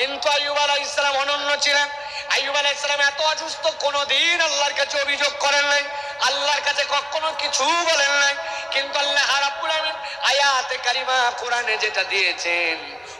কিন্তু আইব আলাহ ইসলাম অনন্য ছিলেন। আইব আলাহ ইসলাম এত অসুস্থ, কোনোদিন আল্লাহর কাছে অভিযোগ করেন নাই। আল্লাহর কাছে কখনো কিছু বলেন নাই। কিন্তু আল্লাহ রাব্বুল আয়াতে কারিমা কোরআনে যেটা দিয়েছেন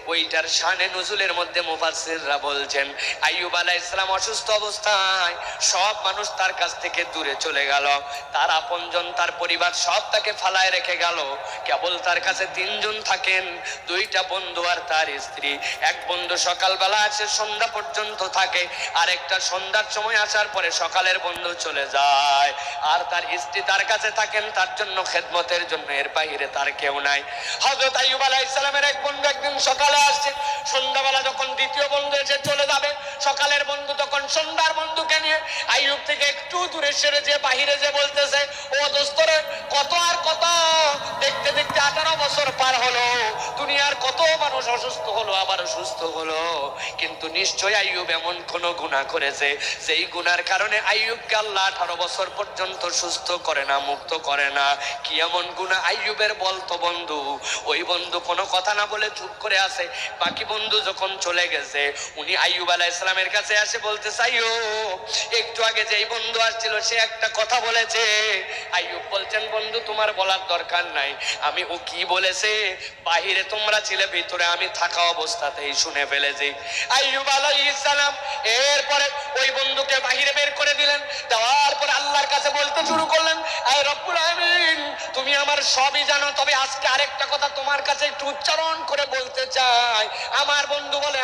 ওইটার শানে নজুলের মধ্যে মুফাসসিররা বলছেন, আইয়ুব আলাইহিস সালাম অসুস্থ অবস্থায়, সব মানুষ তার কাছ থেকে দূরে চলে গেল। তার আপনজন তার পরিবার সব তাকে ফালায় রেখে গেল। কেবল তার কাছে তিনজন থাকেন, দুইটা বন্ধু আর তার স্ত্রী। এক বন্ধু সকালবেলা আসে সন্ধ্যা পর্যন্ত থাকে আর একটা সন্ধ্যার সময় আসার পরে সকালের বন্ধু চলে যায়। আর তার স্ত্রী তার কাছে থাকেন, তার জন্য খেদমতের জন্য, এর বাইরে তার কেউ নাই। হযরত আইয়ুব আলাইহিস সালামের এক বন্ধু একদিন সকালে আসছে। সন্ধ্যাবেলা যখন দ্বিতীয় বন্ধু এসে চলে যাবে, সকালের বন্ধু তখন সন্ধ্যার বন্ধুকে নিয়ে আইয়ুব থেকে একটু দূরে সেরে যে বাহিরে যে বলতেছে, ও দোস্তরে কত আর কত? দেখতে আঠারো বছর পার হলো, দুনিয়ার কত মানুষ অসুস্থ হলো, আবার সুস্থ হলো। কিন্তু নিশ্চয় আইয়ুব এমন কোন গুনাহ করেছে সেই গুনার কারণে আইয়ুবকে আল্লাহ আঠারো বছর পর্যন্ত সুস্থ করে না, মুক্ত করে না। কি এমন গুনাহ আইয়ুবের বলতো বন্ধু? ওই বন্ধু কোনো কথা না বলে চুপ করে আছে। বাকি বন্ধু যখন চলে গেছে, উনি আইয়ুব আলাইহিস ইসলামের কাছে আসে বলতে চাইও একটু আগে যেই বন্ধু আসছিল, সে একটা কথা বলেছে। আইয়ুব বলছেন, বন্ধু, তোমার বলার দরকার নাই। আমি ও কি বলেছে? বাহিরে তোমরা ছিলে, ভিতরে আমি থাকা অবস্থাতেই শুনে ফেলেছি। আইয়ুব আলাইহিস এরপরে ওই বন্ধুকে বাহিরে বের করে দিলেন। দেওয়ার পর আল্লাহর কাছে বলতে শুরু করলেন আয় রব্বুল আমিন তুমি আমার সবই জানো, তবে আজকে আরেকটা কথা তোমার কাছে একটু উচ্চারণ করে বলতে চাই। আমার বন্ধু বলে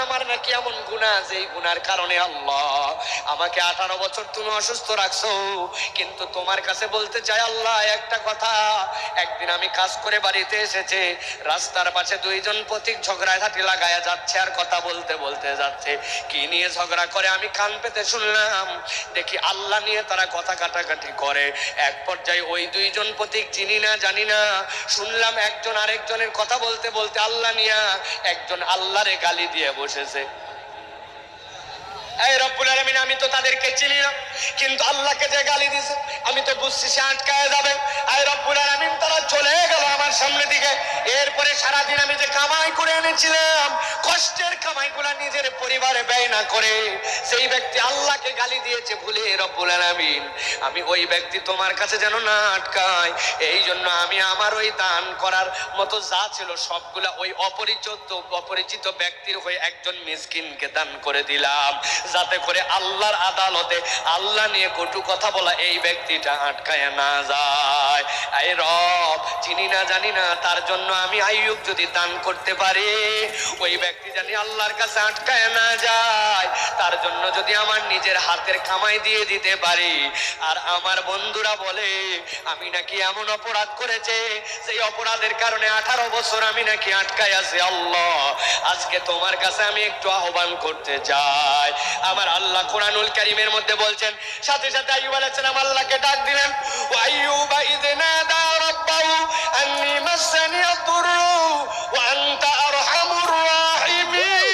নাকি এমন গুণা এই গুনার কারণে আল্লাহ আমাকে আঠারো বছর তুমি অসুস্থ রাখছো? কিন্তু তোমার কাছে বলতে চাই আল্লাহ একটা কথা। একদিন আমি কাজ করে বাড়িতে এসেছে, রাস্তার পাশে দুইজন পথিক ঝগড়াঝাটি লাগায়া যাচ্ছে আর কথা বলতে বলতে যাচ্ছে। কি নিয়ে ঝগড়া করে আমি কান পেতে শুনলাম। দেখি আল্লাহ নিয়ে তারা কথা কাটাকাটি করে। এক পর্যায়ে ওই দুইজন পথিক চিনি না, জানি না। শুনলাম একজন আরেকজনের কথা বলতে বলতে আল্লাহ নিয়া একজন আল্লাহরে গালি দিয়ে বসেছে। এই রব্বুল আমি তো তাদেরকে চিনি না, কিন্তু আল্লাহকে যে গালি দিছে, আমি তো বুঝছি সে আটকায় যাবে। এই তারা চলে গেল আমার সামনে দিকে। এরপরে সারাদিন আমি যে কামাই করে এনেছিলাম, কষ্টের কামাইগুলা নিজের পরিবারে ব্যয় না করে, সেই ব্যক্তি আল্লাহকে গালি দিয়েছে ভুলে, রব্বুল আলামিন, আমি ওই ব্যক্তি তোমার কাছে যেন না আটকায়। এই জন্য আমি আমার ওই দান করার মতো যা ছিল, সবগুলা ওই অপরিচিত অপরিচিত ব্যক্তির হয়ে একজন মিসকিনকে দান করে দিলাম। যাতে করে আল্লাহর আদালতে আল্লাহ নিয়ে কটু কথা বলা এই ব্যক্তিটা আটকায় না যায়। আই রব, চিনি না জানি না, তার জন্য আমি আইয়ুব যদি দান করতে পারি, ওই ব্যক্তি জানি আল্লাহর কাছে আটকায় না যায়। তার জন্য যদি আমার নিজের হাতের কামাই দিয়ে দিতে পারি, আর আমার বন্ধুরা বলে, আমি নাকি এমন অপরাধ করেছে সেই অপরাধের কারণে আঠারো বছর আমি নাকি আটকায় আছি আল্লাহ। আজকে তোমার কাছে আমি একটু আহ্বান করতে চাই। আমার আল্লাহ কোরআনুল কারিমের মধ্যে বলছেন, সাথে সাথে আইয়ুব আলাইহিস আল্লাহকে ডাক দিলেন, ওয়া আইয়ুবা ইয নাদা রাব্বাহু আন্নী মাসানি আদ-দুররু ওয়া আনতা আরহামুর রাহিমিন।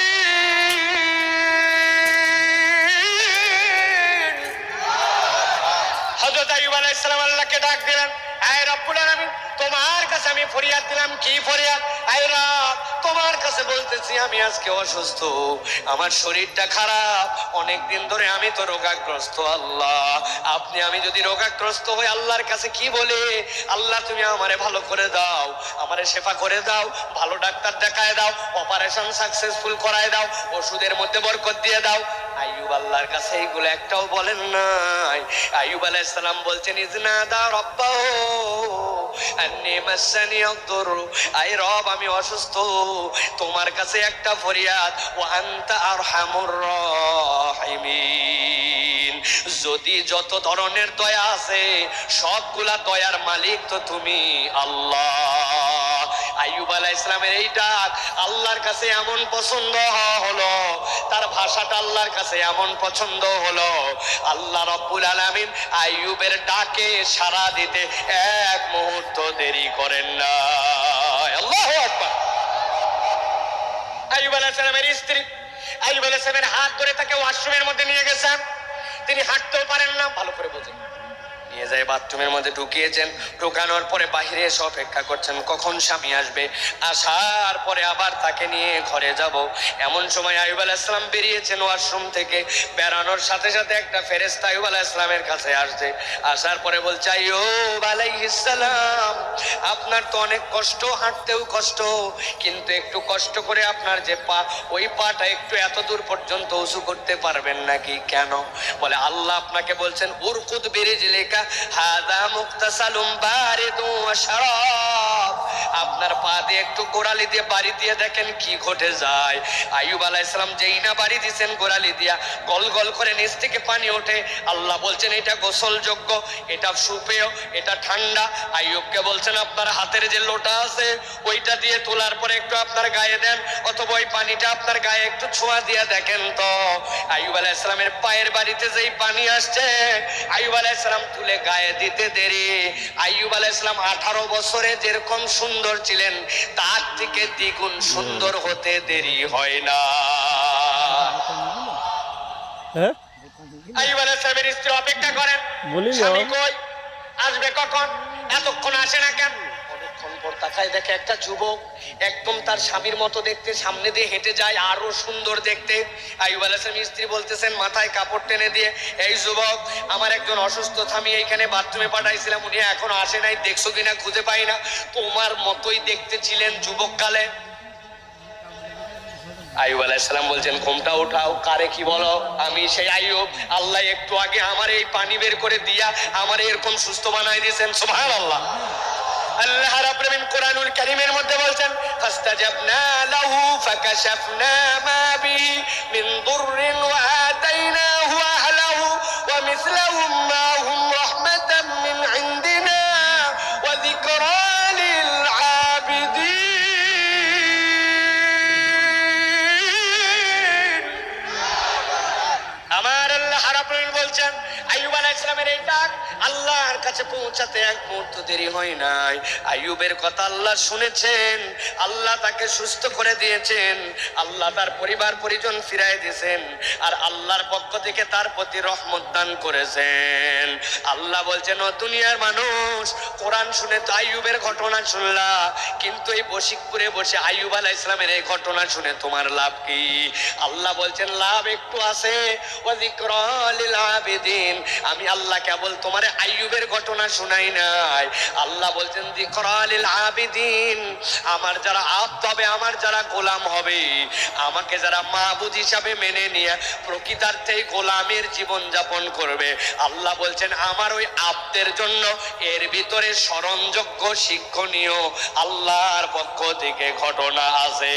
হযরত আইয়ুব আলাইহিস সালাম আল্লাহকে ডাক দিলেন, আয় রব্বুল আলামিন তোমার কাছে আমি ফরিয়াদ দিলাম, কি ফরিয়াদ? আয় রব, তোমার কাছে বলতেছি, আমি আজকে অসুস্থ, আমার শরীরটা খারাপ অনেক দিন ধরে আমি তো রোগাগ্রস্ত, আল্লাহ। আপনি, আমি যদি রোগাগ্রস্ত হই, আল্লাহর কাছে কি বলে? আল্লাহ, তুমি আমারে ভালো করে দাও, আমারে শেফা করে দাও, ভালো ডাক্তার দেখায় দাও অপারেশন সাকসেসফুল করায় দাও, ওষুধের মধ্যে বরকত দিয়ে দাও। আইয়ুব আল্লাহর কাছে এইগুলো একটাও বলেন নাই। আইয়ুব আলাইহিস সালাম বলছেন ইজনা দা রব্বাহু। আই রব, আমি অসুস্থ। তোমার কাছে একটা ফরিয়াদ আরহামুর রাহিমিন। যদি যত ধরনের দয়া আছে, সবগুলা দয়ার মালিক তো তুমি আল্লাহ। আইয়ুব আলাইহিস সালামের এই ডাক আল্লাহর কাছে এমন পছন্দ হলো তার ভাষাটা আল্লাহর কাছে এমন পছন্দ হলো, আল্লাহ রব্বুল আলামিন আইয়ুবের ডাকে সাড়া দিতে এক মুহূর্ত দেরি করেন না। আল্লাহু আকবার। আইয়ুব আলাইহিস সালামের স্ত্রী, আইয়ুব আলাইহিস সালামের হাত ধরে তাকে ওয়াশরুমের মধ্যে নিয়ে গেছেন। তিনি হাঁটতেও পারেন না, ভালো করে বোঝেন। নিয়ে যায়, বাথরুমের মধ্যে ঢুকিয়েছেন। ঢুকানোর পরে বাহিরে এসে অপেক্ষা করছেন, কখন স্বামী আসবে? আসার পরে আবার তাকে নিয়ে ঘরে যাব। এমন সময় আয়ুব আলাইসলাম বেরিয়েছেন ওয়াশরুম থেকে। বেড়ানোর সাথে সাথে একটা ফেরেস্তা আয়ুব আলাইসলামের কাছে আসছে। আসার পরে বলছে, আইয়ুব আলাইহিসসালাম আপনার তো অনেক কষ্ট, হাঁটতেও কষ্ট। কিন্তু একটু কষ্ট করে আপনার যে পা, ওই পাটা একটু এত দূর পর্যন্ত উঁচু করতে পারবেন নাকি? কেন? বলে, আল্লাহ আপনাকে বলছেন, উরকুদ বিরিজলিকা হাদা هذا مغتسل بارد وشراب. আপনার পা দিয়ে একটু গোড়ালি দিয়ে বাড়ি দিয়ে দেখেন কি ঘটে যায়। আইয়ুব আলাইহিসসালাম যেই না বাড়ি দিয়েছেন গোড়ালি দিয়া, গল গল করে নিচ থেকে পানি ওঠে। আল্লাহ বলছেন, এটা গোসলযোগ্য, এটা সুপেয়, এটা ঠান্ডা। আইয়ুবকে বলছেন, আপনার হাতের যে লোটা আছে, ওইটা দিয়ে তোলার পরে একটু আপনার গায়ে দেন, অথবা ওই পানিটা আপনার গায়ে একটু ছোঁয়া দিয়ে দেখেন তো। আইয়ুব আলাইহিসসালামের পায়ের বাড়িতে যেই পানি আসছে, আইয়ুব আলাইহিসসালাম তুলে গায়ে দিতে দেরি। আইয়ুব আলাইহিসসালাম আঠারো বছরে যেরকম সুন্দর ছিলেন তার থেকে দ্বিগুণ সুন্দর হতে দেরি হয় না। হ্যাঁ? স্ত্রী অপেক্ষা করেন। বলি স্বামী কই? আসবে কখন? এতক্ষণ আসে না কেন? পর তাকায় দেখে একটা যুবক একদম তার স্বামীর মতো দেখতে, সামনে দিয়ে হেঁটে যায়, আরও সুন্দর দেখতে। আইয়ুব আলাইহিসসালামের স্ত্রী বলতেছেন, মাথায় কাপড় টেনে দিয়ে, এই যুবক, আমার একজন অসুস্থ আমি এইখানে বাথরুমে পাঠাইছিলাম, উনি এখনও আসে নাই, দেখছ কিনা খুঁজে পাই না। তোমার মতোই দেখতে ছিলেন যুবক কালে। আইয়ুব আলাইসালাম বলছেন, ঘুমটা উঠাও, কারে কি বলো? আমি সেই আইয়ুব, আল্লাহ একটু আগে আমার এই পানি বের করে দিয়া, আমার এরকম সুস্থ বানাই দিয়েছেন। সুবহানাল্লাহ। আল্লাহ রাব্বুল আলামিন কোরআনুল কারীমের মধ্যে বলছেন ফাস্তাজাবনা লাহু ফাকাশাফনা মা বিহি মিন দুররিন ওয়া আতাইনাহু আহলাহু ওয়া মিসলাহুম মাহুম রাহমাতাম মিন ইনদিনা ওয়া যিকরা লিল আবিদিন. আমার আল্লাহ রাব্বুল বলছেন আইয়ুব আলাইহিস সালামের এই ডাক আল্লাহর কাছে পৌঁছাতে এক মুহূর্ত দেরি হয় নাই। আইয়ুবের কথা আল্লাহ শুনেছেন, আল্লাহ তাকে সুস্থ করে দিয়েছেন, আল্লাহ তার পরিবার পরিজন ফিরাই দিয়েছেন, আর আল্লাহর পক্ষ থেকে তার প্রতি রহমত দান করেছেন। আল্লাহ বলছেন, ও দুনিয়ার মানুষ, কোরআন শুনে তো আইয়ুবের ঘটনা শুনলা, কিন্তু এই বসিকপুরে বসে আইয়ুব আলাইহিস ইসলামের এই ঘটনা শুনে তোমার লাভ কি? আল্লাহ বলছেন, লাভ একটু আছে। আবিদিন আমি আল্লাহ কেবল তোমার আইয়ুবের ঘটনা শুনাই নাই। আল্লাহ বলছেন যিকরা লিল আবিদিন, আমার যারা আব্দ হবে আমার যারা গোলাম হবে, আমাকে যারা মাহবুদ হিসাবে মেনে নিয়ে প্রকৃতার্থে গোলামের জীবন যাপন করবে। আল্লাহ বলছেন, আমার ওই আব্দের জন্য এর ভিতরে স্মরণযোগ্য শিক্ষণীয় আল্লাহর পক্ষ থেকে ঘটনা আছে।